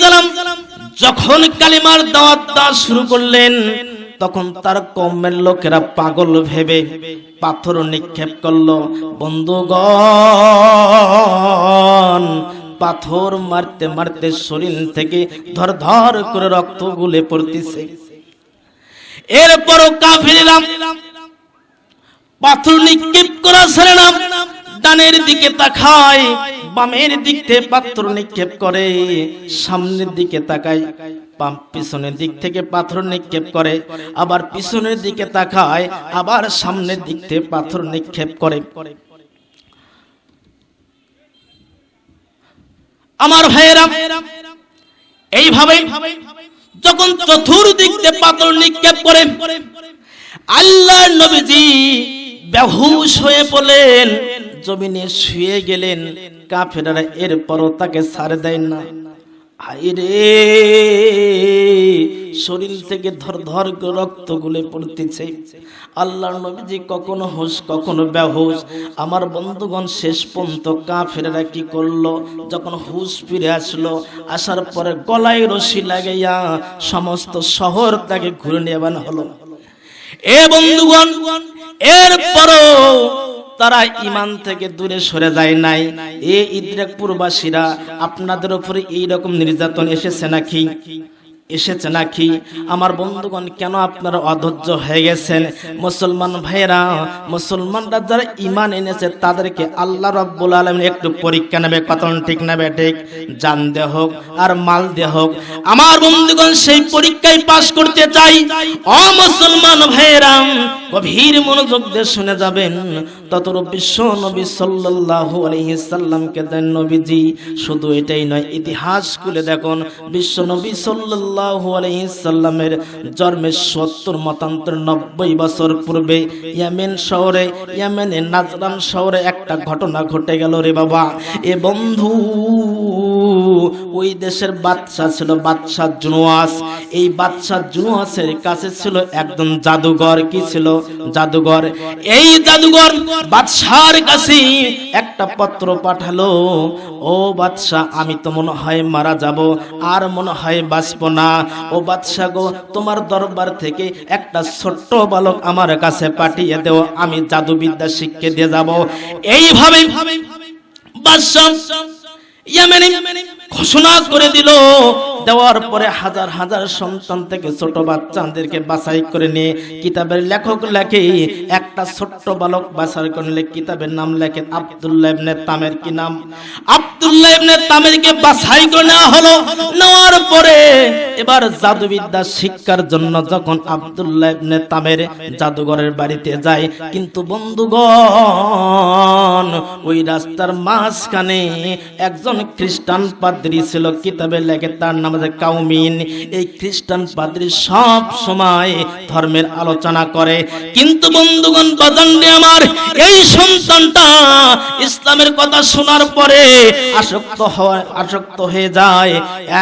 সালাম যখন কালিমার দাওয়াত দেওয়া শুরু করলেন, তখন তার কমের লোকেরা পাগল ভেবে পাথর নিক্ষেপ করল। বন্ধুগণ, পাথর মারতে মারতে শরীর থেকে ধর ধর করে রক্ত গুলে পড়তেছে। এরপরও কাফিরেরা পাথর নিক্ষেপ করা ছেড়ে না, ডানের দিকে তাকায় বামের দিক থেকে পাথর নিক্ষেপ করে, সামনের দিকে তাকায়, বাম পিছনের দিক থেকে পাথর নিক্ষেপ করে, আবার পিছনের দিকে তাকায়, আবার সামনের দিক থেকে পাথর নিক্ষেপ করে। আমার ভাইয়েরা, এইভাবে যখন চতুর্দিক দিয়ে পাথর নিক্ষেপ করে আল্লাহ নবীজি বেহুশ হয়ে পড়লেন জমিনে শুয়ে গেলেন। কাফেরারা এরপরও তাকে ছাড় দেয় না। হাইরে শরীর থেকে ধর ধর রক্ত গুলে পড়তেছে। আল্লাহর নবীজি কখনো হুশ কখনো বেহুশ আমার বন্ধুগণ, শেষ পর্যন্ত কাফেরেরা কি করল? যখন হুশ ফিরে আসলো, আসার পরে গলায় রশি লাগাইয়া সমস্ত শহর তাকে ঘুরে নেওয়ানো হলো। এ বন্ধুগণ, এরপরও তারা ইমান থেকে দূরে সরে যায় নাই। এ ইদ্রাকপুরবাসীরা আপনাদের উপরে এই রকম নির্যাতন এসেছে নাকি? এসেছে নাকি? আমার বন্ধুগণ, কেন আপনারা অধৈর্য হয়ে গেছেন? মুসলমান ভাইরা মুসলমানরা যারা ইমান এনেছে, তাদেরকে আল্লাহ রব্বুল আলমিন একটু পরীক্ষা নেবে, কতন ঠিক নেবে, ঠিক? জান দে হোক আর মাল দে হোক। আমার বন্ধুগণ, সেই পরীক্ষায় পাশ করতে চাই। অ মুসলমান ভাইরা গভীর মনোযোগ দিয়ে শুনে যাবেন। ততর বিশ্ব নবী সাল্লাহ আলহিসাল্লামকে দেন নবীজি। শুধু এটাই নয়, ইতিহাস খুলে দেখুন, বিশ্ব নবী সাল্লাহ আলহিসাল্লামের জন্মের 70 মতান্তর 90 বছর পূর্বে ইয়েমেন শহরে, ইয়েমেনের নাজরান শহরে একটা ঘটনা ঘটে গেল রে বাবা। এ বন্ধু ওই দেশের বাদশা ছিল বাদশা জুনুয়াস। এই বাদশা জুনুয়াসের কাছে ছিল একজন জাদুঘর। কি ছিল? জাদুঘর। এই জাদুঘর বাদশার কাছে একটা পত্র পাঠালো, ও বাদশা আমি তো মনে হয় মারা যাব, আর মনে হয় বাঁচব না। ও বাদশা গো, তোমার দরবার থেকে একটা ছোট্ট বালক আমার কাছে পাঠিয়ে দেও, আমি জাদুবিদ্যা শিখকে দিয়ে যাব। এইভাবে বাদশা ইয়ামেনে ঘোষণা করে দিল দেওয়ার পরে হাজার হাজার সন্তান থেকে ছোট বাচ্চাদেরকে বাছাই করে নিয়ে কিতাবের লেখক লেখে, একটা ছোট্ট বালক বাছাই করলে কিতাবের নাম লেখে আব্দুল্লাহ ইবনে তামের কি নাম? আব্দুল্লাহ ইবনে তামেরকে বাছাই করে নেওয়া হলো। নেওয়ার পরে এবার জাদুবিদ্যা শিক্ষার জন্য যখন আব্দুল্লাহ ইবনে তামের জাদুঘরের বাড়িতে যায়, কিন্তু বন্ধুগণ, ওই রাস্তার মাঝখানে একজন খ্রিস্টান পাদ্রী ছিল, কিতাবে লেখে তার নাম আছে কাউমিন। এই খ্রিস্টান পাদ্রী সব সময় ধর্মের আলোচনা করে। কিন্তু বন্ধুগণ বাজান্ডে আমার, এই সন্তানটা ইসলামের কথা শোনার পরে আসক্ত হয়, আসক্ত হয়ে যায়।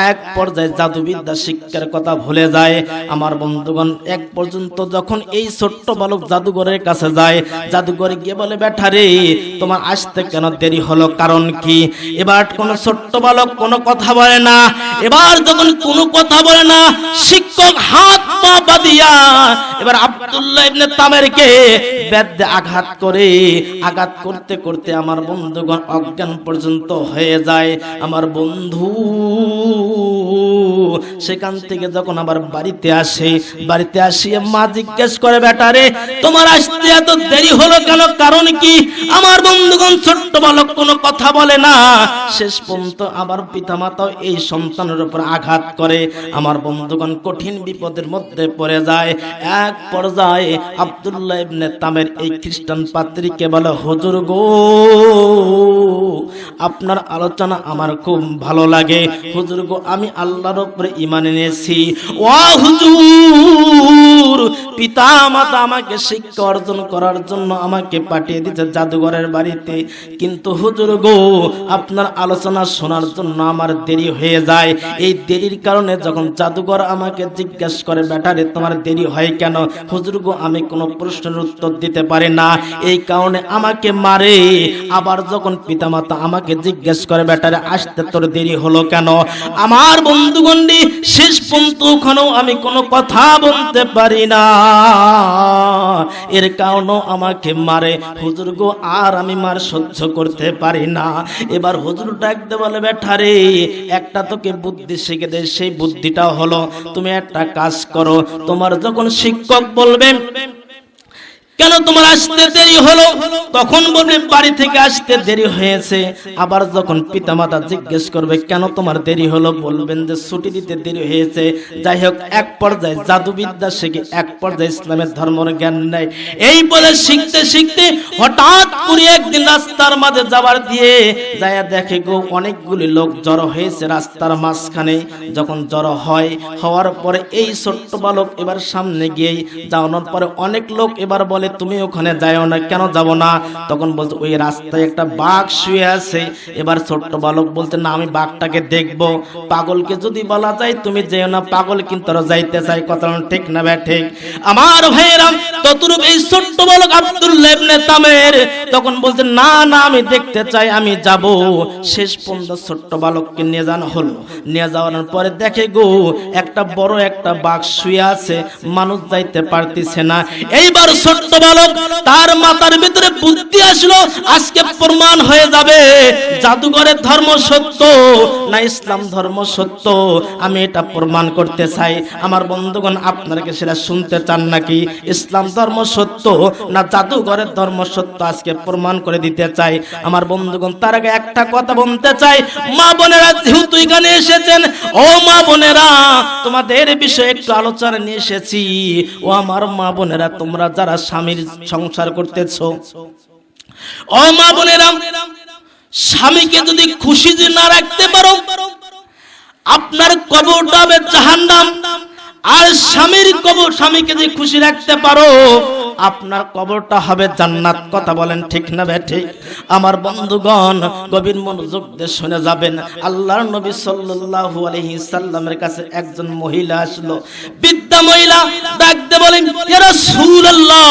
এক পর্যায়ে জাদুবিদ্যা শিক্ষার কথা ভুলে যায়। আমার বন্ধুগণ, এক পর্যন্ত যখন এই ছোট্ট বালক জাদুঘরের কাছে যায়, জাদুঘরে গিয়ে বলে ব্যাঠারে তোমার আসতে কেন দেরি হলো? কারণ কি? এবার কোন ছোট্ট বালক কোনো কথা বলে না। এবার যখন কোনো কথা বলে না, শিক্ষক হাত পা বাঁধিয়া এবার আব্দুল্লাহ ইবনে তামেরকে বেদ আঘাত করে, আঘাত করতে করতে আমার বন্ধুগণ অজ্ঞান পর্যন্ত হয়ে যায়। আমার বন্ধু সেখান থেকে যখন আবার বাড়িতে আসে, বাড়িতে আসিয়ে মা জিজ্ঞেস করে বেটারে তোমার আসতে এত দেরি হলো কেন? কারণ কি? আমার বন্ধুগণ ছোট্ট বালক কোনো কথা বলে না। শেষ পর্যন্ত আবার পিতামাতাও এই সন্তানের উপর আঘাত করে। আমার বন্ধুগণ কঠিন বিপদের মধ্যে পড়ে যায়। এক পর্যায়ে আব্দুল্লাহ ইবনে তামের এই খ্রিস্টান পাত্রীকে বলে, হুজুর গো, আপনার আলোচনা আমার খুব ভালো লাগে। হুজুর গো, আমি আল্লাহর উপরে ইমান মানে নিয়েছি ও হুজুর পিতা মাতা আমাকে শিক্ষা অর্জন করার জন্য আমাকে পাঠিয়ে দিতে জাদুঘরের বাড়িতে। কিন্তু হুজুর গো, আপনার আলোচনা শোনার জন্য আমার দেরি হয়ে যায়। এই দেরির কারণে যখন জাদুঘর আমাকে জিজ্ঞাসা করে ব্যাটারে তোমার দেরি হয় কেন? হুজুর গো, আমি কোনো প্রশ্নের উত্তর দিতে পারি না। এই কারণে আমাকে মারে। আবার যখন পিতামাতা আমাকে জিজ্ঞেস করে ব্যাটারে আসতে তোর দেরি হলো কেন? আমার বন্ধুগণ্ডি শেষ পর্যন্ত ওখানেও আমি কোনো কথা বলতে পারি না। এর কারণেও আমাকে মারে। হুজুর গো, আর আমি মার সহ্য করতে পারি না। এবার হুজুর ডাকতে বলে ব্যাটারে একটা তোকে বুদ্ধি শিখে দেয় সেই বুদ্ধিটা হলো তুমি একটা কাজ করো তোমার যখন শিক্ষক বলবেন কেন তোমার আসতে দেরি হলো? তখন বলবে, বাড়ি থেকে আসতে দেরি হয়েছে। আবার যখন পিতামাতা জিজ্ঞেস করবে, কেন তোমার দেরি হলো? বলবেন যে, ছুটি দিতে দেরি হয়েছে। যাই হোক, এক পর্যায়ে জাদুবিদ্যা শিখে, এক পর্যায়ে ইসলামের ধর্মের জ্ঞান নেয়। এই বলে শিখতে শিখতে হঠাৎ করে একদিন রাস্তার মাঝে যাবার দিয়ে যায়, দেখে গো, অনেকগুলি লোক জড়ো হয়েছে রাস্তার মাঝখানে। যখন জড়ো হয়, হওয়ার পরে এই ছোট্ট বালক এবার সামনে গিয়ে যাওয়ানোর পরে অনেক লোক এবার বলে তুমি ওখানে যাও না, কেন যাব না? তখন বলছে, ওই রাস্তায় একটা বাঘ শুয়ে আছে। এবার ছোট্ট বালক বলতে না, আমি বাঘটাকে দেখব। পাগলকে যদি বলা যায়, তুমি যেও না, পাগল কিন্তু আরও যাইতে চাই কথা ঠিক না ব্যা ঠিক। আমার ভাইয়েরাম ততরূপ এই ছোট্ট বালক আব্দুল্লাহ ইবনে তামের তখন বলছে, না না, আমি দেখতে চাই, আমি যাব। শেষ পর্যন্ত ছোট্ট বালককে নিয়ে যাওয়া হলো। নিয়ে যাওয়ার পরে দেখে গো, একটা বড় একটা বাঘ শুয়ে আছে, মানুষ যাইতে পারতেছে না। এইবার ছোট্ট বালক তার মাথার ভিতরে বুদ্ধি আসলো, আজকে প্রমাণ হয়ে যাবে, জাদুঘরের ধর্ম সত্য না ইসলাম ধর্ম সত্য? আমি এটা প্রমাণ করতে চাই। আমার বন্ধুগণ, আপনারা সেটা শুনতে চান নাকি? ইসলাম ধর্ম সত্য না জাদুঘরের ধর্ম সত্য? আজকে প্রমাণ করে দিতে চাই। আমার বন্ধুগণ, তার আগে একটা কথা বলতে চাই। মা বোনেরা, যেহেতু এখানে এসেছেন, ও মা বোনেরা, তোমাদের বিষয়ে একটু আলোচনা নিয়ে এসেছি। ও আমার মা বোনেরা, তোমরা যারা স্বামীর সংসার করতেছ? ও মা বোনেরা, স্বামীকে যদি খুশি যে না রাখতে পারো, আপনার কবরটা হবে জাহান্নাম। আর স্বামীর কবর স্বামীকে যদি খুশি রাখতে পারো আপনার কবরটা হবে জান্নাত। কথা বলেন ঠিক না বেঠে আমার বন্ধুগণ, গভীর মনোযোগ দিয়ে শুনে যাবেন। আল্লাহর নবী সাল্লাল্লাহু আলাইহি সাল্লামের কাছে একজন মহিলা আসলো। বিদ্যা মহিলা ডাকতে বলেন, ইয়া রাসূলুল্লাহ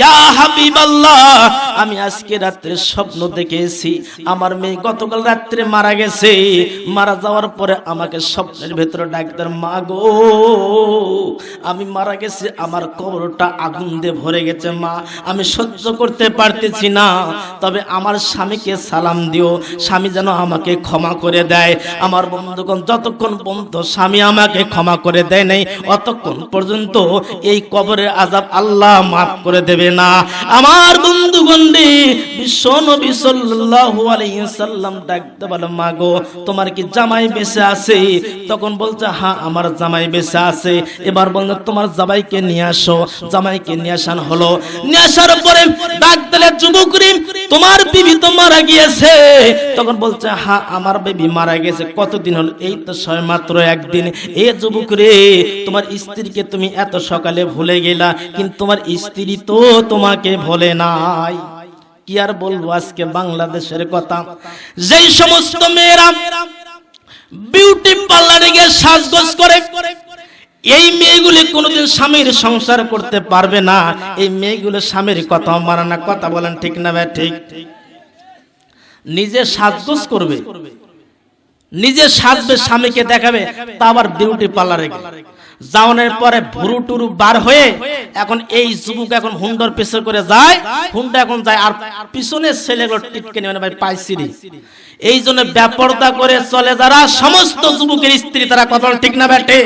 ইয়া হাবিবাল্লাহ, আমি আজকে রাত্রে স্বপ্ন দেখেছি। আমার মেয়ে গতকাল রাত্রে মারা গেছে। মারা যাওয়ার পরে আমাকে স্বপ্নের ভেতরে ডাক্তার মা গো, আমি মারা গেছি, আমার কবরটা আগুন দিয়ে ভরে গেছে, মা। আমি সহ্য করতে পারতেছি না। তবে আমার স্বামীকে সালাম দিও। স্বামী যেন আমাকে ক্ষমা করে দেয়। আমার বন্ধুগণ, যতক্ষণ পর্যন্ত স্বামী আমাকে ক্ষমা করে দেয় নাই, অতক্ষণ পর্যন্ত এই কবরের আজাব আল্লাহ মাফ করে দেবে। না। আমার বন্ধুগণ রে বিশ্ব নবী সাল্লাল্লাহু আলাইহি সাল্লাম ডাকতে বলে মাগো তোমার কি জামাই বেঁচে আছে? তখন বলছে হ্যাঁ আমার জামাই বেঁচে আছে। এবার বলছে তোমার জামাইকে নিয়ে আসো। জামাইকে নিয়ে আসান হলো। নিয়ে আসার পরে ডাক দিলে যুবক রে, তোমার বিবি তো মারা গিয়েছে। তখন বলছে হ্যাঁ আমার বেবি মারা গেছে। কতদিন হলো? এই তো ছয় মাত্র একদিন। এ যুবক রে তোমার স্ত্রীকে তুমি এত সকালে ভুলে গেলা কিন্তু তোমার স্ত্রী তো তোমাকে ভোলে নাই। কি আর বলব আজকে বাংলাদেশের কথা? যেই সমস্ত মেয়েরা বিউটি পার্লারে গিয়ে সাজগোজ করে, এই মেয়েগুলি কোনোদিন স্বামীর সংসার করতে পারবে না। এই মেয়েগুলো স্বামীর কথা মানে না। কথা বলেন ঠিক না ভাই, ঠিক? নিজে সাজগোজ করবে, নিজে সাজবে, স্বামীকে দেখাবে, তা আবার বিউটি পার্লারে যাওয়ানোর পরে ভুরু টুরু বার হয়ে এখন এই যুবক এখন হুন্ডর পিছনে করে যায়, হুন্ডা এখন যায়, আর পিছনের ছেলেগুলো টিপকে নেবে ভাই পাইছিরি এই জন্য ব্যাপারটা করে চলে যারা, সমস্ত যুবকের স্ত্রী, তারা কথা ঠিক না ব্যাটে